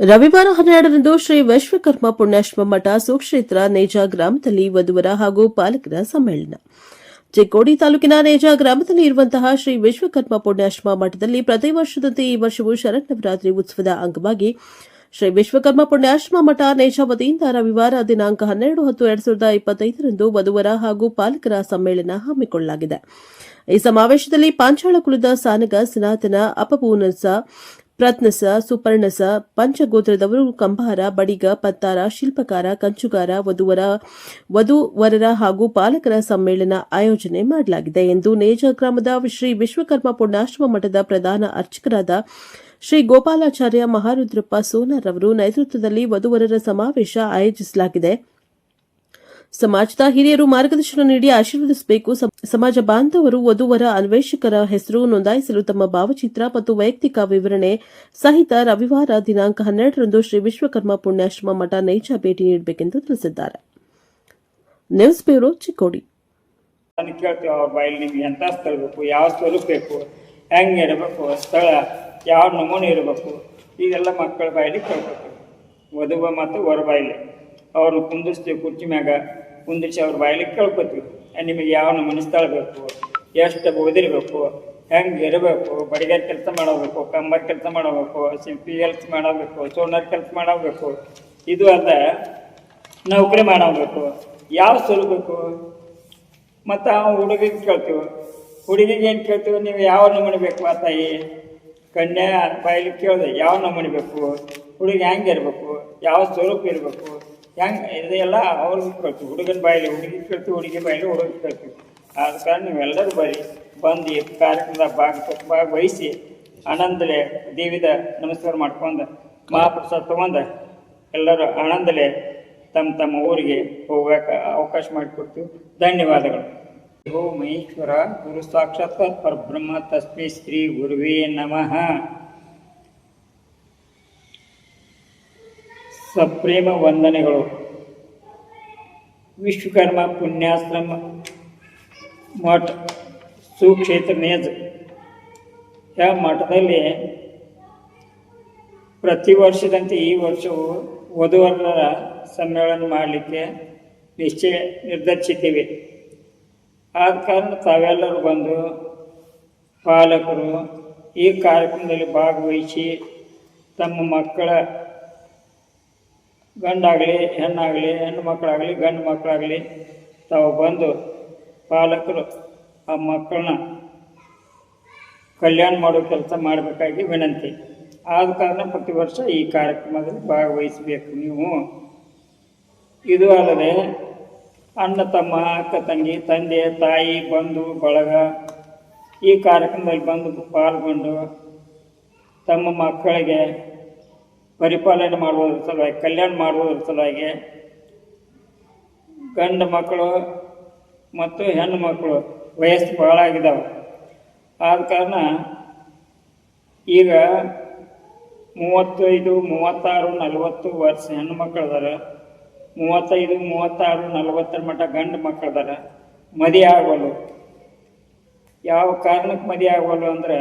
ರವಿವಾರ ಹನ್ನೆರಡರಂದು ಶ್ರೀ ವಿಶ್ವಕರ್ಮ ಪುಣ್ಯಾಶ್ವ ಮಠ ಸುಕ್ಷೇತ್ರ ನೇಜ ಗ್ರಾಮದಲ್ಲಿ ವಧುವರ ಹಾಗೂ ಪಾಲಕರ ಸಮ್ಮೇಳನ. ಚಿಕ್ಕೋಡಿ ತಾಲೂಕಿನ ನೇಜ ಗ್ರಾಮದಲ್ಲಿ ಇರುವಂತಹ ಶ್ರೀ ವಿಶ್ವಕರ್ಮ ಪುಣ್ಯಾಶ್ರಮ ಮಠದಲ್ಲಿ ಪ್ರತಿ ವರ್ಷದಂತೆ ಈ ವರ್ಷವೂ ಶರನ್ನವರಾತ್ರಿ ಉತ್ಸವದ ಅಂಗವಾಗಿ ಶ್ರೀ ವಿಶ್ವಕರ್ಮ ಪುಣ್ಯಾಶ್ರಮ ಮಠ ನೇಜ ವತಿಯಿಂದ ರವಿವಾರ ದಿನಾಂಕ ಹನ್ನೆರಡು ಹತ್ತು ಎರಡ್ ಸಾವಿರದ ಇಪ್ಪತ್ತೈದರಂದು ವಧುವರ ಹಾಗೂ ಪಾಲಕರ ಸಮ್ಮೇಳನ ಹಮ್ಮಿಕೊಳ್ಳಲಾಗಿದೆ. ಈ ಸಮಾವೇಶದಲ್ಲಿ ಪಾಂಚಾಳ ಕುಲದ ಸಾನಗ, ಸನಾತನ, ಅಪಪೂನಸ ಪ್ರತ್ನಸ ಸುಪರ್ಣಸ, ಪಂಚಗೋತ್ರದವರು ಕಂಬಾರ ಬಡಿಗ, ಪತ್ತಾರ, ಶಿಲ್ಪಕಾರ, ಕಂಚುಗಾರ, ವಧುವರ, ವಧುವರರ ಹಾಗೂ ಪಾಲಕರ ಸಮ್ಮೇಳನ ಆಯೋಜನೆ ಮಾಡಲಾಗಿದೆ ಎಂದು ನೇಜ ಗ್ರಾಮದ ಶ್ರೀ ವಿಶ್ವಕರ್ಮ ಪುಣ್ಯಾಶ್ರಮ ಮಠದ ಪ್ರಧಾನ ಅರ್ಚಕರಾದ ಶ್ರೀ ಗೋಪಾಲಾಚಾರ್ಯ ಮಹಾರುದ್ರಪ್ಪ ಸೋನಾರ್ ಅವರು ನೇತೃತ್ವದಲ್ಲಿ ವಧುವರರ ಸಮಾವೇಶ ಆಯೋಜಿಸಲಾಗಿದೆ. ಸಮಾಜದ ಹಿರಿಯರು ಮಾರ್ಗದರ್ಶನ ನೀಡಿ ಆಶೀರ್ವದಿಸಬೇಕು. ಸಮಾಜ ಬಾಂಧವರು, ವಧುವರ ಅನ್ವೇಷಕರ ಹೆಸರು ನೋಂದಾಯಿಸಲು ತಮ್ಮ ಭಾವಚಿತ್ರ ಮತ್ತು ವೈಯಕ್ತಿಕ ವಿವರಣೆ ಸಹಿತ ರವಿವಾರ ದಿನಾಂಕ ಹನ್ನೆರಡರಂದು ಶ್ರೀ ವಿಶ್ವಕರ್ಮ ಪುಣ್ಯಾಶ್ರಮ ಮಠ ನೈಜ ಭೇಟಿ ನೀಡಬೇಕೆಂದು ತಿಳಿಸಿದ್ದಾರೆ. News bureau Chikkodi. ಅವ್ರ ಇರಬೇಕು, ಸ್ಥಳ, ಯಾವ ನಮೂನೆ ಇರಬೇಕು ಮಕ್ಕಳ ಬಾಯಲ್ಲಿ ಕೇಳ್ಬೇಕು ವಧುವ ಮತ್ತು ವರ ಬಾಯಲ್ಲಿ. ಅವ್ರನ್ನ ಕುಂದಿಸ್ತೀವಿ ಕುರ್ಚಿ ಮ್ಯಾಗ. ಕುಂದಿರ್ಸಿ ಅವ್ರ ಬಾಯಲ್ಲಿ ಕೇಳ್ಕೊತೀವಿ. ನಿಮಗೆ ಯಾವ ನಮೂನೆ ಸ್ಥಳ ಬೇಕು? ಎಷ್ಟು ಓದಿರಬೇಕು ಹೆಂಗೆ ಇರಬೇಕು? ಬಡಿಗೆ ಕೆಲಸ ಮಾಡಬೇಕು, ಕಂಬರ್ ಕೆಲಸ ಮಾಡಬೇಕು, ಸಿಂಪಿ ಕೆಲಸ ಮಾಡಬೇಕು ಸೋನರ್ ಕೆಲಸ ಮಾಡಬೇಕು. ಇದು ಅಲ್ಲ ನೌಕರಿ ಮಾಡಬೇಕು. ಯಾವ ಸ್ವರೂಪ ಬೇಕು? ಮತ್ತು ಆ ಹುಡುಗಿಗೆ ಕೇಳ್ತೀವಿ. ಹುಡುಗಿಗೆ ಏನು ಕೇಳ್ತೀವಿ? ನೀವು ಯಾವ ನಮೂನೆ ಬೇಕು ಆ ತಾಯಿ? ಕನ್ಯಾ ಬಾಯಲ್ಲಿ ಕೇಳಿದೆ, ಯಾವ ನಮೂನೆ ಬೇಕು? ಹುಡುಗಿ ಹೆಂಗೆ ಇರಬೇಕು? ಯಾವ ಸ್ವರೂಪ ಇರಬೇಕು? ಹೆಂಗೆ ಇದೆಲ್ಲ ಅವ್ರಿಗೆ ಕೇಳ್ತೀವಿ ಹುಡುಗನ ಬಾಯಲ್ಲಿ ಹುಡುಗಿ ಕೇಳ್ತೀವಿ ಹುಡುಗಿ ಬಾಯಲ್ಲಿ ಹುಡುಗಿ ಕೇಳ್ತೀವಿ ಆದ ಕಾರಣ ನೀವೆಲ್ಲರೂ ಬರ್ರಿ ಬಂದು ಕಾರ್ಯಕ್ರಮದ ಭಾಗ ಭಾಗವಹಿಸಿ ಆನಂದಲೆ ದೇವಿದ ನಮಸ್ಕಾರ ಮಾಡ್ಕೊಂಡು, ಮಹಾಪ್ರಸಾದ ತೊಗೊಂಡು ಎಲ್ಲರೂ ಆನಂದಲೆ ತಮ್ಮ ತಮ್ಮ ಊರಿಗೆ ಹೋಗಕ್ಕೆ ಅವಕಾಶ ಮಾಡಿಕೊಡ್ತೀವಿ ಧನ್ಯವಾದಗಳು. ಓ ಮಹೇಶ್ವರ, ಗುರು ಸಾಕ್ಷಾತ್ ಪರಬ್ರಹ್ಮ ತಸ್ಮೈ ಶ್ರೀ ಗುರುವೇ ನಮಃ. ಸಪ್ರೇಮ ವಂದನೆಗಳು. ವಿಶ್ವಕರ್ಮ ಪುಣ್ಯಾಶ್ರಮ, ಮಠ, ಸುಕ್ಷೇತ್ರ ನೇಜ್ ಯಾವ ಮಠದಲ್ಲಿ ಪ್ರತಿ ವರ್ಷದಂತೆ ಈ ವರ್ಷವು ವಧುವರರ ಸಮ್ಮೇಳನ ಮಾಡಲಿಕ್ಕೆ ನಿಶ್ಚಯ ನಿರ್ಧರಿಸಿದ್ದೀವಿ. ಆದ ಕಾರಣ ತಾವೆಲ್ಲರೂ ಬಂದು ಪಾಲಕರು ಈ ಕಾರ್ಯಕ್ರಮದಲ್ಲಿ ಭಾಗವಹಿಸಿ ತಮ್ಮ ಮಕ್ಕಳ ಗಂಡಾಗಲಿ, ಹೆಣ್ಣಾಗಲಿ ಹೆಣ್ಣು ಮಕ್ಕಳಾಗಲಿ ಗಂಡು ಮಕ್ಕಳಾಗಲಿ ತಾವು ಬಂದು ಪಾಲಕರು ಆ ಮಕ್ಕಳನ್ನ ಕಲ್ಯಾಣ ಮಾಡೋ ಕೆಲಸ ಮಾಡಬೇಕಾಗಿ ವಿನಂತಿ. ಆದ ಕಾರಣ ಪ್ರತಿ ವರ್ಷ ಈ ಕಾರ್ಯಕ್ರಮದಲ್ಲಿ ಭಾಗವಹಿಸಬೇಕು ನೀವು. ಇದು ಅಲ್ಲದೆ ಅಣ್ಣ, ತಮ್ಮ, ಅಕ್ಕ, ತಂಗಿ, ತಂದೆ, ತಾಯಿ, ಬಂಧು, ಬಳಗ ಈ ಕಾರ್ಯಕ್ರಮದಲ್ಲಿ ಬಂದು ಪಾಲ್ಗೊಂಡು ತಮ್ಮ ಮಕ್ಕಳಿಗೆ ಪರಿಪಾಲನೆ ಮಾಡುವುದರ ಸಲುವಾಗಿ, ಕಲ್ಯಾಣ ಮಾಡುವುದರ ಸಲುವಾಗಿ ಗಂಡು ಮಕ್ಕಳು ಮತ್ತು ಹೆಣ್ಣು ಮಕ್ಕಳು ವಯಸ್ಸು ಭಾಳ ಆಗಿದ್ದಾವೆ ಆದ ಕಾರಣ ಈಗ ಮೂವತ್ತೈದು, ಮೂವತ್ತಾರು, ನಲವತ್ತು ವರ್ಷ ಹೆಣ್ಣು ಮಕ್ಕಳು ಅದಾರೆ ಮೂವತ್ತೈದು, ಮೂವತ್ತಾರು, ನಲವತ್ತರ ಮಟ್ಟ ಗಂಡು ಮಕ್ಕಳು ಅದಾರೆ ಮದಿ ಆಗೋಲ್ಲ. ಯಾವ ಕಾರಣಕ್ಕೆ ಮದಿ ಆಗೋಲ್ಲ ಅಂದ್ರೆ